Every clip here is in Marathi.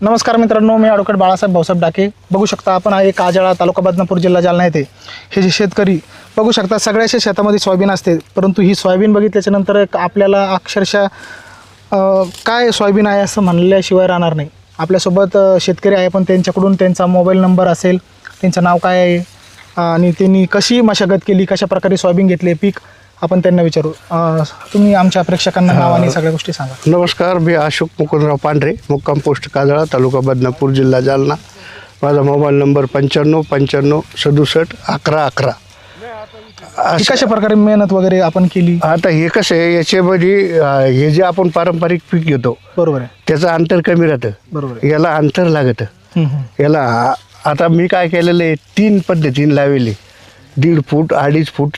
नमस्कार मित्रांनो मी ॲडव्होकेट बाळासाहेब भाऊसाहेब डाके. बघू शकता आपण आहे काजळा तालुका बदनापूर जिल्हा जालना येथे. हे जे शेतकरी बघू शकता सगळ्याच्या शेतामध्ये सोयाबीन असते परंतु ही सोयाबीन बघितल्याच्यानंतर आपल्याला अक्षरशः काय सोयाबीन आहे असं म्हणल्याशिवाय राहणार नाही. आपल्यासोबत शेतकरी आहे पण त्यांच्याकडून त्यांचा मोबाईल नंबर असेल त्यांचं नाव काय आहे आणि त्यांनी कशी मशागत केली कशा प्रकारे सोयाबीन घेतले पीक आपण त्यांना विचारू. अ, तुम्ही आमच्या प्रेक्षकांना नाव आणि सगळ्या गोष्टी सांगा. नमस्कार मी अशोक मुकुंदराव पांढरे मुक्काम पोस्ट काजळा तालुका बदनापूर जिल्हा जालना. माझा मोबाईल नंबर पंच्याण्णव पंच्याण्णव सदुसष्ट अकरा अकरा. कशा प्रकारे मेहनत वगैरे आपण केली? आता हे कसं आहे याच्यामध्ये अं, हे जे आपण पारंपरिक पीक घेतो बरोबर आहे. त्याचं अंतर कमी राहतं. बरोबर आहे. याला अंतर लागतं. हम्म, हम्म. याला आ- आता मी काय केलेलं आहे तीन पद्धतीने लावले. दीड फूट अडीच फूट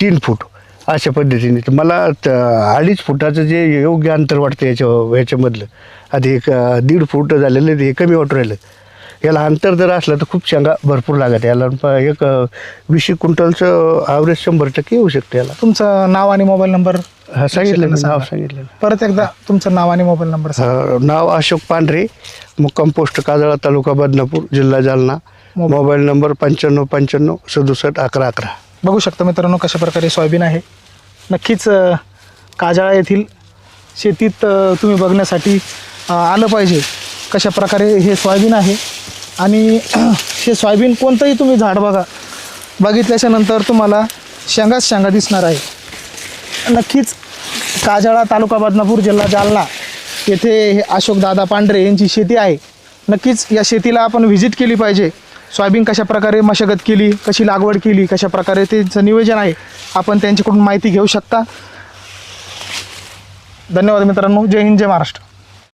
तीन फूट. अशा पद्धतीने. तर मला अडीच फुटाचं जे योग्य अंतर वाटतं याच्या याच्यामधलं. आता एक दीड फूट झालेलं हे कमी वाटू राहिलं. याला अंतर जर असलं तर खूप शेंगा भरपूर लागत याला एक वीस क्विंटलचं ॲव्हरेज शंभर टक्के येऊ शकतं याला. तुमचं नाव आणि मोबाईल नंबर हा सांगितलं नाव सांगा. सांगितलं परत एकदा तुमचं नाव आणि मोबाईल नंबर नाव अशोक पांढरे मुक्काम पोस्ट काजळा तालुका बदनापूर जिल्हा जालना. मोबाईल नंबर पंच्याण्णव पंच्याण्णव सदुसष्ट अकरा अकरा. बघू शकता मित्रांनो कशा प्रकारे सोयाबीन आहे. नक्कीच काजाळा काजळा येथील शेतीत तुम्ही बघण्यासाठी आलं पाहिजे कशा प्रकारे हे सोयाबीन आहे. आणि हे सोयाबीन कोणतंही तुम्ही झाड बघा बघितल्याच्या नंतर तुम्हाला शेंगाच शेंगा दिसणार आहे. नक्कीच काजळा तालुका बदनापूर जिल्हा जालना येथे हे अशोकदादा पांढरे यांची शेती आहे. नक्कीच या शेतीला आपण व्हिजिट केली पाहिजे. सोयाबीन कशा प्रकारे मशागत केली कशी लागवड केली कशा प्रकारे त्यांचं नियोजन आहे आपण त्यांच्याकडून माहिती घेऊ शकता. धन्यवाद मित्रांनो जय हिंद जय महाराष्ट्र.